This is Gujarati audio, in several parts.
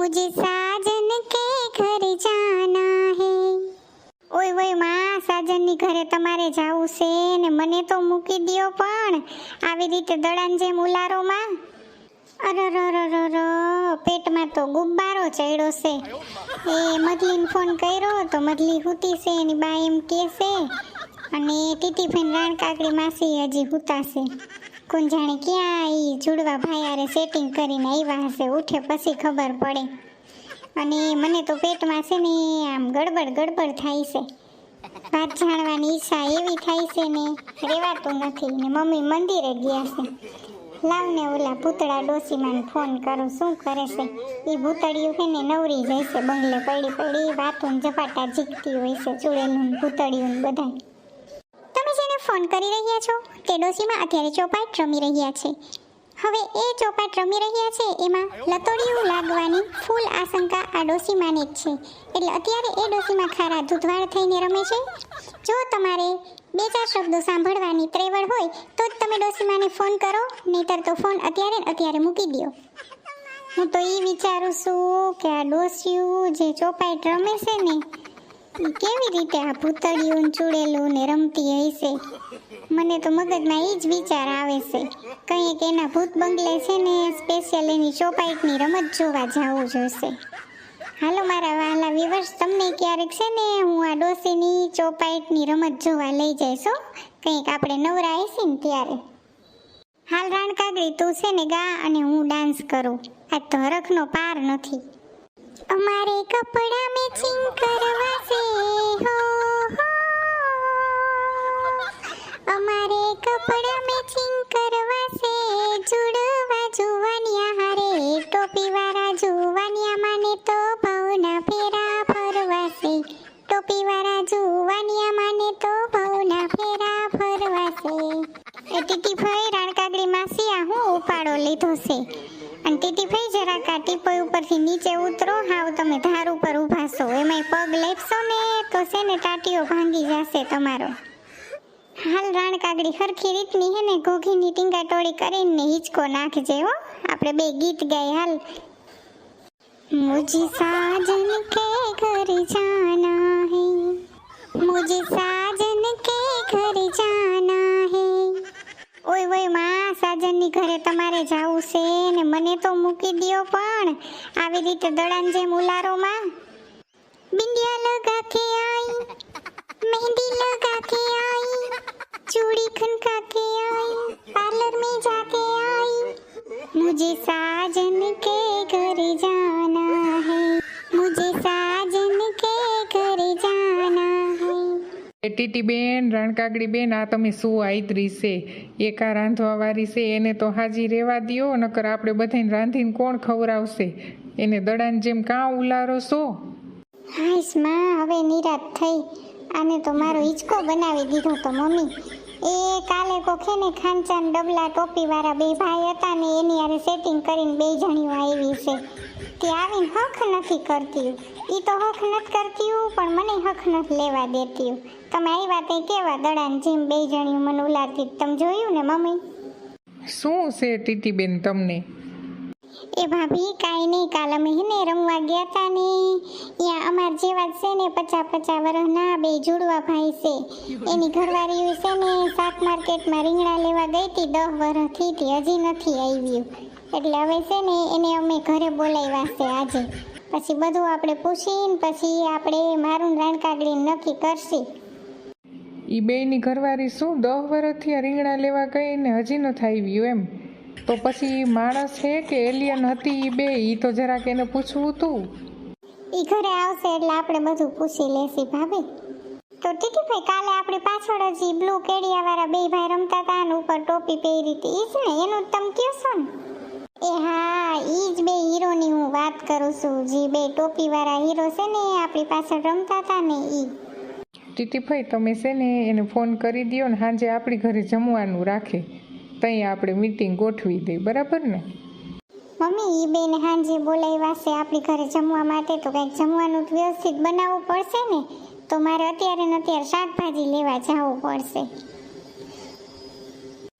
मुझे साजन के घर जाना है ઓય ઓય માં સાજનની ઘરે તમારે જાવું છે ને મને તો મૂકી દ્યો પણ આવી રીતે દડાન જેમ ઉલારોમાં અરરરરરર પેટમાં તો ગુબ્બારો ચડ્યો છે એ મદલીને ફોન કર્યો તો મદલી હુતી છે એની બા એમ કે છે અને ટીટીફેન રાણ કાકડી માસી હજી હુતા છે જાણે ક્યાં એ જુડવા ભાઈ આરે સેટિંગ કરીને આવ્યા હશે, ઉઠે પછી ખબર પડે. અને મને તો પેટમાં છે ને આમ ગડબડ ગડબડ થાય છે. વાત જાણવાની ઈચ્છા એવી થાય છે ને રહેવાતું નથી ને મમ્મી મંદિરે ગયા છે. લાવને ઓલા ભૂતળા ડોસીમાને ફોન કરું, શું કરે છે? એ ભૂતળિયું છે ને નવરી જાય છે, બંગલે પડી પડી વાતું ઝપાટા ઝીકતી હોય છે ચૂડેલું ભૂતળિયું બધાય. ફોન કરી રહ્યા છો? તે ડોસીમાં અત્યારે ચોપાટ રમી રહ્યા છે. હવે એ ચોપાટ રમી રહ્યા છે એમાં લતોડિયું લાગવાની ફૂલ આશંકા આ ડોસીમાને જ છે. એટલે અત્યારે એ ડોસીમાં ખારા ધૂધવાળ થઈને રમે છે. જો તમારે બે ચાર શબ્દો સાંભળવાની ત્રેવડ હોય, તો જ તમે ડોસીમાને ફોન કરો, નહીતર તો ફોન અત્યારે અત્યારે મૂકી દો હું તો એ વિચારું છું કે આ ડોસિયું જે ચોપાટ રમે છે ને કેવી રીતે આ ભૂતળિયું ને ચૂડેલું ને રમતી હશે? મને તો મગજમાં એ જ વિચાર આવે છે. કંઈક એના ભૂત બંગલે છે ને સ્પેશિયલ એની ચોપાઈટની રમત જોવા જવું જોશે હાલો મારા વાલા વિવર્સ તમને ક્યારેક છે ને હું આ ડોસીની ચોપાઈટની રમત જોવા લઈ જઈશ કંઈક આપણે નવરા આવીશી ને ત્યારે. હાલ રાણ કાગડી તું છે ને ગા અને હું ડાન્સ કરું. આ તો હરખનો પાર નથી. અમારે કપડા મેચિંગ કરવા છે હો હો. અમારે કપડા મેચિંગ કરવા છે અને ટીટીભાઈ જરાક આ ટીપોય ઉપરથી નીચે ઉતરો. હાવ તમે ધાર ઉપર ઊભા છો. એમાંય પગ લેપશો ને તો છે ને ટાટીઓ ભાંગી જશે તમારો. હાલ રાણ કાગડી હરખી રીતની હે ને ઘોઘીની ટીંગાટોળી કરીને હિંચકો નાખજે હો. આપણે બે ગીત ગાય હાલ. મુજી સાજન કે ઘર જાના હે. મુજી સા સાજનની ઘરે તમારે જવું છે ને મને તો મૂકી દ્યો પણ. આવી રીતે દડાન જેમ ઉલારોમાં. બેન, રણકાગડી બેન, આ તમે શું આઈતરી છે? એકા રાંધવાવાળી છે? એને તો હાજી રહેવા દ્યો, નકર આપણે બધાને રાંધીને કોણ ખવડાવશે? એને દડાન જેમ કાં ઉલારો છો? હાઈશમાં, હવે નિરાત થઈ. આને તો મારો હિંચકો બનાવી દીધો તો મમ્મી. એ કાલે કોખે ને ખાંચાન ડબલા ટોપી વાળા બે ભાઈ હતા ને એની હારે સેટિંગ કરીને બે જણીઓ આવી છે. તે આવીને હખ નથી કરતી. ઈ તો હખ નથી કરતી પણ મને હખ નથી લેવા દેતી. તમે આવ્યા તે કેવા દડાન જેમ બે જણીયું મને ઉલારતી તમે જોયું ને મમ્મી? શું છે ટીટી બેન તમને? એ ભાભી કાંઈ નહીં કાલ અમે હેને રમવા ગયા હતા ને. ત્યાં અમાર જેવા છે ને પચાસ પચાસ વર્ષના બે જોડવા ભાઈ છે. એની ઘરવાળી છે ને શાક માર્કેટમાં રીંગણા લેવા ગઈ હતી દસ વર્ષથી હતી હજી નથી આવ્યું. એટલે હવે છે ને એને અમે ઘરે બોલાવ્યા છે આજે. પછી બધું આપણે પૂછીને પછી આપણે મારું રાણકાગડી નક્કી કરશી. એ બેયની ઘરવાળી શું દહ વર્ષથી આ રીંગણા લેવા ગઈ ને હજી નથી આવ્યું એમ? તો પછી માણસ છે કે એલિયન હતી એ બે? એ તો જરાક એને પૂછવું તું એ ઘરે આવશે એટલે આપણે બધું પૂછી લેશી ભાભી. તો ટીટીભાઈ કાલે આપણી પાછળ જ ઈ બ્લુ કેડિયા વાળા બે ભાઈ રમતા હતા અને ઉપર ટોપી પહેરી હતી. એ જ ને, એનું તમે કહો છો ને? એ હા એ જ બે હીરોની હું વાત કરું છું. જે બે ટોપી વાળા હીરો છે ને, એ આપણી પાછળ રમતા હતા ને ઈ. ટીટીભાઈ તમે છે ને એને ફોન કરી દ્યો ને સાંજે આપણી ઘરે જમવાનું રાખે. ત્યાં આપણે મીટિંગ ગોઠવી દઈએ બરાબર ને? મમ્મી એ બેને હાંજે બોલાવ્યા છે આપણી ઘરે જમવા માટે, તો કંઈક જમવાનું વ્યવસ્થિત બનાવવું પડશે ને? તો મારે અત્યારે ને અત્યારે શાકભાજી લેવા જવું પડશે.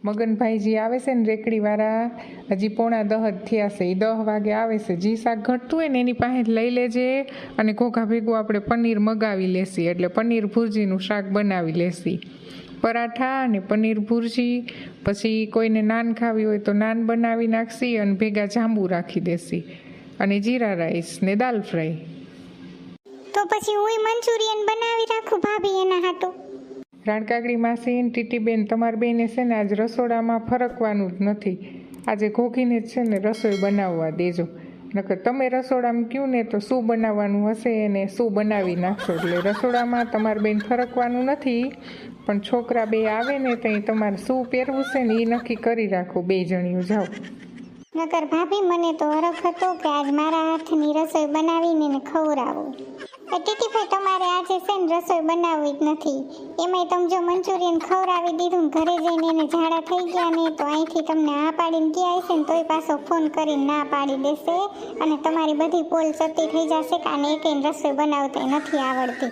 મગનભાઈ જે આવે છે ને રેકડીવાળા, હજી પોણા દહ જ થયા છે. એ દહ વાગે આવે છે. જે શાક ઘટતું હોય ને એની પાસે લઈ લેજે અને ઘોઘા ભેગું આપણે પનીર મગાવી લેશી. એટલે પનીર ભુરજીનું શાક બનાવી લેશી. પરાઠા અને પનીર ભુરજી, પછી કોઈને નાન ખાવી હોય તો નાન બનાવી નાખશી અને ભેગા જાંબુ રાખી દેશી. અને જીરા રાઈસ ને દાલ ફ્રાય. તો પછી હું મંચુરિયન બનાવી રાખું ભાભી એના હાટું? રાણકાગડી માસી ટીટીબેન તમાર બેને છે ને આજ રસોડામાં ફરકવાનું જ નથી. આજે ઘોઘીને જ છે ને રસોઈ બનાવવા દેજો. નકર તમે રસોડામાં કહ્યું ને તો શું બનાવવાનું હશે એને શું બનાવી નાખશો? એટલે રસોડામાં તમારે બેન ફરકવાનું નથી, પણ છોકરા બે આવે ને ત્યાં તમારે શું પહેરવું છે ને એ નક્કી કરી રાખો બે જણીઓ, જાઓ. નકર ભાભી, મને તો અરખ હતો કે આજ મારા હાથની રસોઈ બનાવીને ખવડાવું. ટીટીભાઈ તમારે આજે છે ને રસોઈ બનાવવી જ નથી. એમાંય તમે જો મંચુરિયન ખવડાવી દીધું ને ઘરે જઈને એને ઝાડા થઈ ગયા ને, તો અહીંથી તમને આ પાડીને ક્યાં આવશે ને, તોય પાછો ફોન કરીને ના પાડી દેશે. અને તમારી બધી પોલ ચતી થઈ જશે કારણ આને એકેય રસોઈ બનાવતા નથી આવડતી.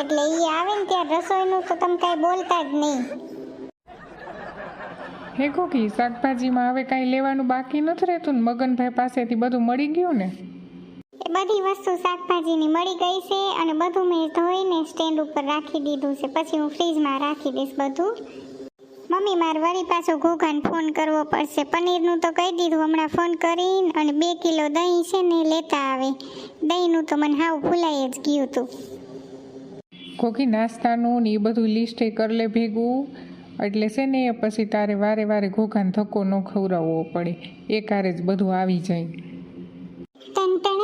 એટલે એ આવે ને ત્યાં રસોઈનું તો તમે કાંઈ બોલતા જ નહીં. હે કોકી, શાકભાજીમાં હવે કાંઈ લેવાનું બાકી નથી રહેતું ને? મગનભાઈ પાસેથી બધું મળી ગયું ને? એ બધી વસ્તુ શાકભાજીની મળી ગઈ છે અને બધું મેં ધોઈને સ્ટેન્ડ ઉપર રાખી દીધું છે. પછી હું ફ્રીજમાં રાખી દઈશ બધું. મમ્મી, મારે વળી પાછો ઘોઘાને ફોન કરવો પડશે. પનીરનું તો કહી દીધું, હમણાં ફોન કરીને અને બે કિલો દહીં છે ને લેતા આવે. દહીંનું તો મને હાવ ભૂલાઈ જ ગયું હતું. કોકી નાસ્તાનું ને એ બધું લિસ્ટ કરી લે ભેગું. એટલે છે ને પછી તારે વારે વારે ઘોઘાને ધક્કો ન ખવડાવવો પડે. એકારે જ બધું આવી જાય. ટન.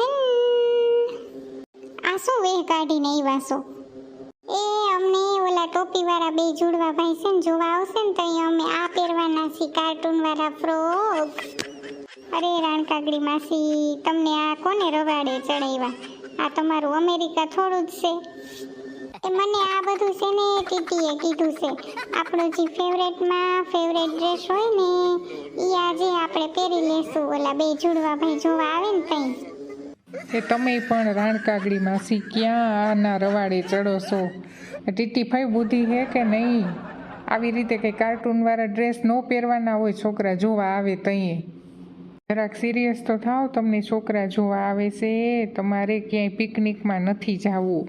આ શું વેહ કાઢીને આવ્યા વાસો એ અમને ઓલા ટોપીવાળા બે જોડવા ભાઈ છે ને, જોવા આવશે ને તો અમે આ પહેરવાના છીએ કાર્ટૂનવાળા ફ્રોક. અરે રાણકાગડી માસી, તમને આ કોને રવાડે ચડાવ્યા આ તમારું અમેરિકા થોડું જ છે. એ મને આ બધું છે ને ટીટીએ કીધું છે. આપણો જે ફેવરેટમાં ફેવરેટ ડ્રેસ હોય ને એ આજે આપણે પહેરી લેશું. ઓલા બે જુડવા ભાઈ જોવા આવે ને ત્યાં એ તમે પણ રાણકાગડીમાં સી ક્યાં આના રવાડે ચડો છો? ટીટી ભાઈ બુદ્ધિ હે કે નહીં? આવી રીતે કંઈ કાર્ટૂનવાળા ડ્રેસ ન પહેરવાના હોય છોકરા જોવા આવે તઈએ. જરાક સિરિયસ તો થાવ તમને છોકરા જોવા આવે છે. તમારે ક્યાંય પિકનિકમાં નથી જવું.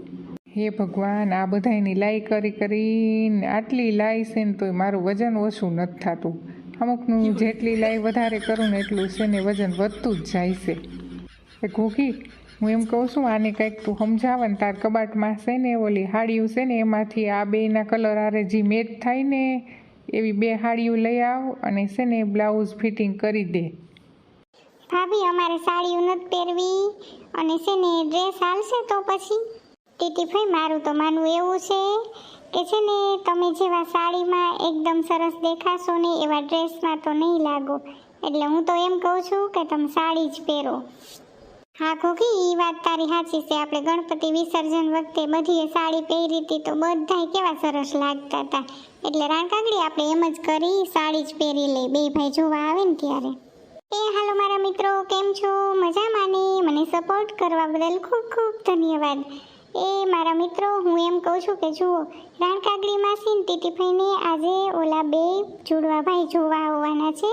હે ભગવાન, આ બધાયની લાઈ કરી કરીને આટલી લાઈ છે ને તોય મારું વજન ઓછું નથી થતું. અમુકનું જેટલી લાઈ વધારે કરું ને એટલું છે ને વજન વધતું જ જાય છે. એ ઘોઘી, હું એમ કહું છું, આને કંઈક તું સમજાવે ને તાર કબાટમાં છે ને ઓલી હાડીયું છે ને એમાંથી આ બેના કલર આરે જે મેચ થાય ને, એવી બે હાડીયું લઈ આવ અને છે ને બ્લાઉઝ ફિટિંગ કરી દે. ભાભી, અમારે સાડીઓ નથી પહેરવી અને છે ને ડ્રેસ હાલશે તો પછી? ટીટીભાઈ મારું તો માનવું એવું છે કે છે ને, તમે જેવા સાડીમાં એકદમ સરસ દેખાશો ને, એવા ડ્રેસમાં તો નહીં લાગો. એટલે હું તો એમ કહું છું કે તમે સાડી જ પહેરો. હા ખોખી એ વાત તારી સાચી છે. આપણે ગણપતિ વિસર્જન વખતે બધીએ સાડી પહેરી હતી તો બધાય કેવા સરસ લાગતા હતા. એટલે રાણકાગડી આપણે એમ જ કરી, સાડી જ પહેરી લઈ. બે ભાઈ જોવા આવે ને ત્યારે. એ, હાલો મારા મિત્રો, કેમ છો? મજામાં ને? મને સપોર્ટ કરવા બદલ ખૂબ ખૂબ ધન્યવાદ. એ મારા મિત્રો, હું એમ કહું છું કે જુઓ રાણકાગડી માસી ને ટીટીભાઈને આજે ઓલા બે જુડવા ભાઈ જોવા આવવાના છે.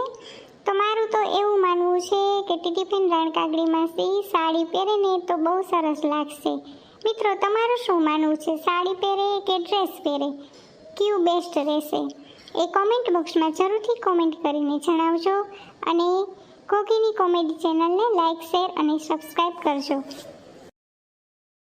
તો મારું તો એવું માનવું છે કે ટીટીભાઈ રાણકાગડી માસી સાડી પહેરે ને તો બહુ સરસ લાગશે. મિત્રો, તમારું શું માનવું છે? સાડી પહેરે કે ડ્રેસ પહેરે? કયું બેસ્ટ રહેશે? એ કોમેન્ટ બોક્સમાં જરૂરથી કોમેન્ટ કરીને જણાવજો અને કોકીની કોમેડી ચેનલને લાઇક શેર અને સબસ્ક્રાઈબ કરજો.